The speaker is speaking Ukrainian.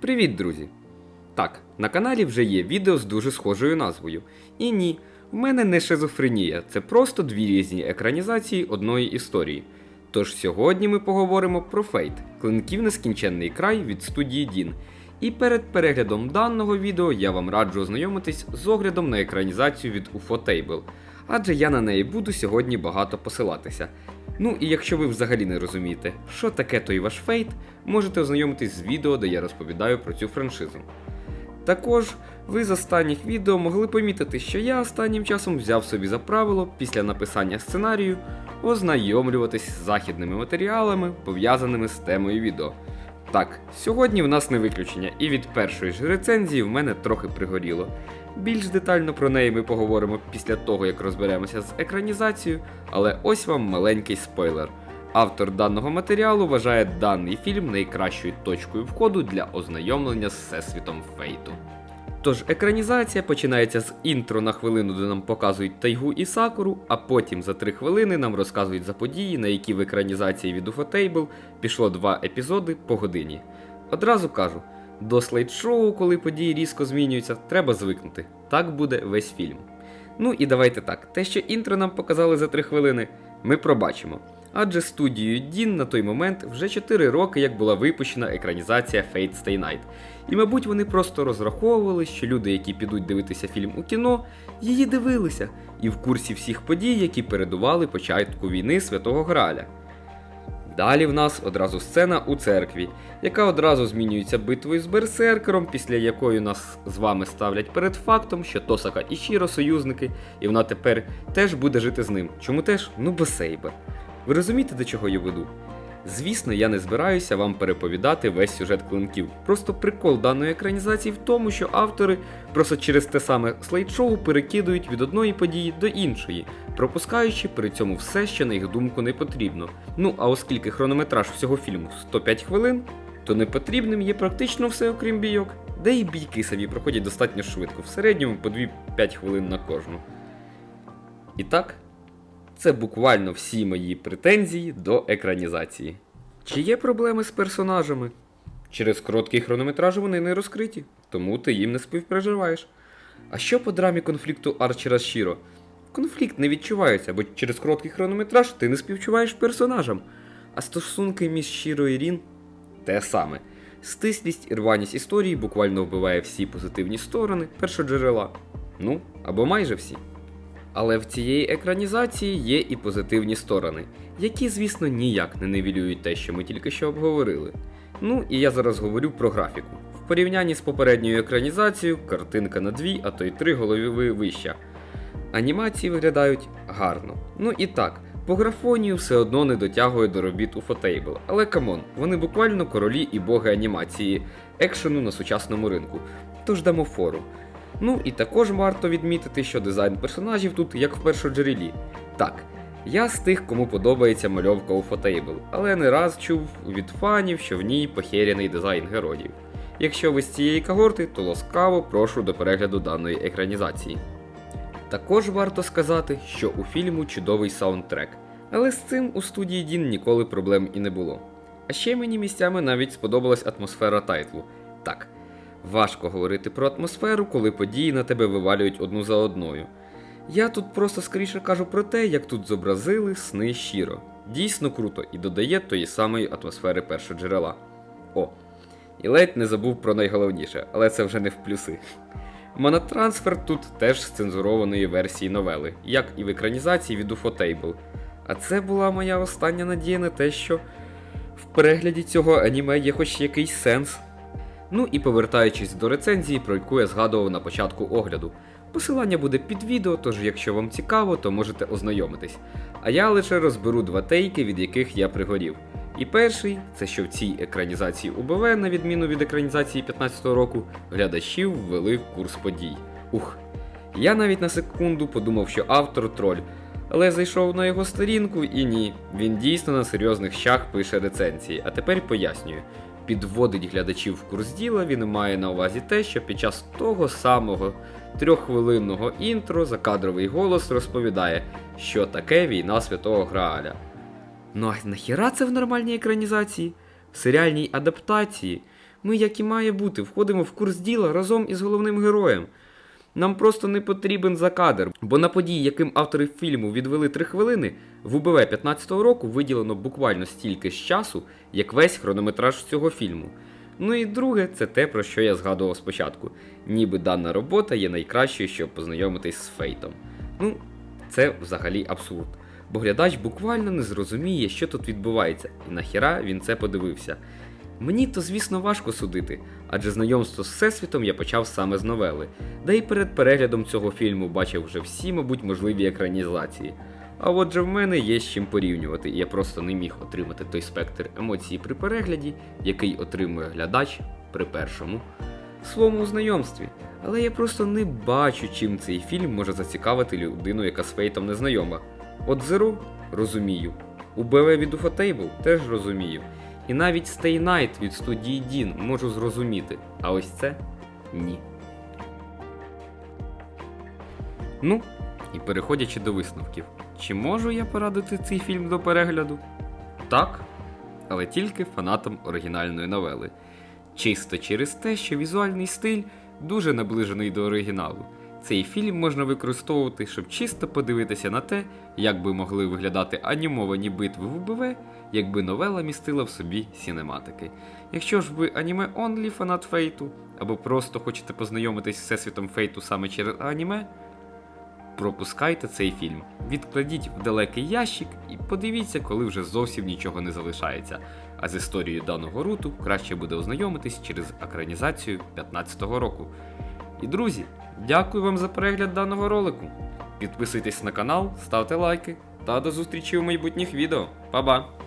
Привіт, друзі! Так, на каналі вже є відео з дуже схожою назвою. І ні, в мене не шизофренія, це просто дві різні екранізації одної історії. Тож сьогодні ми поговоримо про Фейт, клинків нескінченний край від студії Дін. І перед переглядом даного відео я вам раджу ознайомитись з оглядом на екранізацію від UFO адже я на неї буду сьогодні багато посилатися. Ну і якщо ви взагалі не розумієте, що таке той ваш фейт, можете ознайомитись з відео, де я розповідаю про цю франшизу. Також ви з останніх відео могли помітити, що я останнім часом взяв собі за правило після написання сценарію ознайомлюватись з західними матеріалами, пов'язаними з темою відео. Так, сьогодні в нас не виключення, і від першої ж рецензії в мене трохи пригоріло. Більш детально про неї ми поговоримо після того, як розберемося з екранізацією, але ось вам маленький спойлер. Автор даного матеріалу вважає даний фільм найкращою точкою входу для ознайомлення з всесвітом Фейту. Тож екранізація починається з інтро на хвилину, де нам показують тайгу і сакуру, а потім за три хвилини нам розказують за події, на які в екранізації від UFO пішло два епізоди по годині. Одразу кажу, до слайд-шоу, коли події різко змінюються, треба звикнути. Так буде весь фільм. Ну і давайте так, те, що інтро нам показали за 3 хвилини, ми пробачимо. Адже студією Дін на той момент вже 4 роки як була випущена екранізація Fate Stay Night. І, мабуть, вони просто розраховували, що люди, які підуть дивитися фільм у кіно, її дивилися, і в курсі всіх подій, які передували початку війни Святого Граля. Далі в нас одразу сцена у церкві, яка одразу змінюється битвою з берсеркером, після якої нас з вами ставлять перед фактом, що Тосака і Шіро союзники, і вона тепер теж буде жити з ним. Чому теж? Ну бо Сейбер. Ви розумієте, до чого я веду? Звісно, я не збираюся вам переповідати весь сюжет клинків. Просто прикол даної екранізації в тому, що автори просто через те саме слайд-шоу перекидують від одної події до іншої, пропускаючи при цьому все, що на їх думку не потрібно. Ну а оскільки хронометраж всього фільму 105 хвилин, то непотрібним є практично все окрім бійок, де і бійки самі проходять достатньо швидко, в середньому по 2-5 хвилин на кожну. І так, це буквально всі мої претензії до екранізації. Чи є проблеми з персонажами? Через короткий хронометраж вони не розкриті, тому ти їм не співпереживаєш. А що по драмі конфлікту Арчера з Шіро? Конфлікт не відчувається, бо через короткий хронометраж ти не співчуваєш персонажам. А стосунки між Шіро і Рін те саме. Стислість і рваність історії буквально вбиває всі позитивні сторони першоджерела. Ну, або майже всі. Але в цієї екранізації є і позитивні сторони, які, звісно, ніяк не нивелюють те, що ми тільки що обговорили. Ну і я зараз говорю про графіку. В порівнянні з попередньою екранізацією, картинка на дві, а то й три голови вища. Анімації виглядають гарно. Ну і так, по графонію все одно не дотягує до робіт у Фотейбл, але камон, вони буквально королі і боги анімації, екшену на сучасному ринку. Тож дамо фору. Ну і також варто відмітити, що дизайн персонажів тут як в першоджерелі. Так, я з тих, кому подобається мальовка у Фотейбл, але не раз чув від фанів, що в ній похеряний дизайн героїв. Якщо ви з цієї когорти, то ласкаво прошу до перегляду даної екранізації. Також варто сказати, що у фільму чудовий саундтрек, але з цим у студії Дін ніколи проблем і не було. А ще мені місцями навіть сподобалась атмосфера тайтлу. Так, важко говорити про атмосферу, коли події на тебе вивалюють одну за одною. Я тут просто скоріше кажу про те, як тут зобразили сни щиро. Дійсно круто і додає тої самої атмосфери першоджерела. О, і ледь не забув про найголовніше, але це вже не в плюси. Монотрансфер тут теж з цензурованої версії новели, як і в екранізації від UFO А це була моя остання надія на те, що в перегляді цього аніме є хоч якийсь сенс. Ну і повертаючись до рецензії, про яку я згадував на початку огляду. Посилання буде під відео, тож якщо вам цікаво, то можете ознайомитись. А я лише розберу два тейки, від яких я пригорів. І перший це що в цій екранізації УБВ, на відміну від екранізації 15-го року, глядачів ввели в курс подій. Ух. Я навіть на секунду подумав, що автор троль, але зайшов на його сторінку і ні, він дійсно на серйозних щах пише рецензії, а тепер пояснюю. Підводить глядачів в курс діла, він має на увазі те, що під час того самого трьоххвилинного інтро закадровий голос розповідає, що таке війна Святого Грааля. Ну а нахіра це в нормальній екранізації? В серіальній адаптації? Ми, як і має бути, входимо в курс діла разом із головним героєм. Нам просто не потрібен закадр, бо на події, яким автори фільму відвели 3 хвилини, в УБВ 15-го року виділено буквально стільки ж часу, як весь хронометраж цього фільму. Ну і друге, це те, про що я згадував спочатку. Ніби дана робота є найкращою, щоб познайомитись з фейтом. Ну, це взагалі абсурд. Бо глядач буквально не зрозуміє, що тут відбувається, і нахіра він це подивився. Мені то, звісно, важко судити, адже знайомство з Всесвітом я почав саме з новели, да й перед переглядом цього фільму бачив вже всі, мабуть, можливі екранізації. А отже, в мене є з чим порівнювати, і я просто не міг отримати той спектр емоцій при перегляді, який отримує глядач при першому своєму знайомстві. Але я просто не бачу, чим цей фільм може зацікавити людину, яка з фейтом не знайома. От Zero розумію. У БВ від Ufotable теж розумію. І навіть Stay Night від студії Dean можу зрозуміти, а ось це ні. Ну, і переходячи до висновків, чи можу я порадити цей фільм до перегляду? Так, але тільки фанатам оригінальної новели. Чисто через те, що візуальний стиль дуже наближений до оригіналу. Цей фільм можна використовувати, щоб чисто подивитися на те, як би могли виглядати анімовані битви в УБВ, якби новела містила в собі сінематики. Якщо ж ви аніме онлі фанат фейту, або просто хочете познайомитись з всесвітом фейту саме через аніме, пропускайте цей фільм. Відкладіть в далекий ящик і подивіться, коли вже зовсім нічого не залишається. А з історією даного руту краще буде ознайомитись через екранізацію 15-го року. І друзі, дякую вам за перегляд даного ролику. Підписуйтесь на канал, ставте лайки та до зустрічі у майбутніх відео. Па-ба!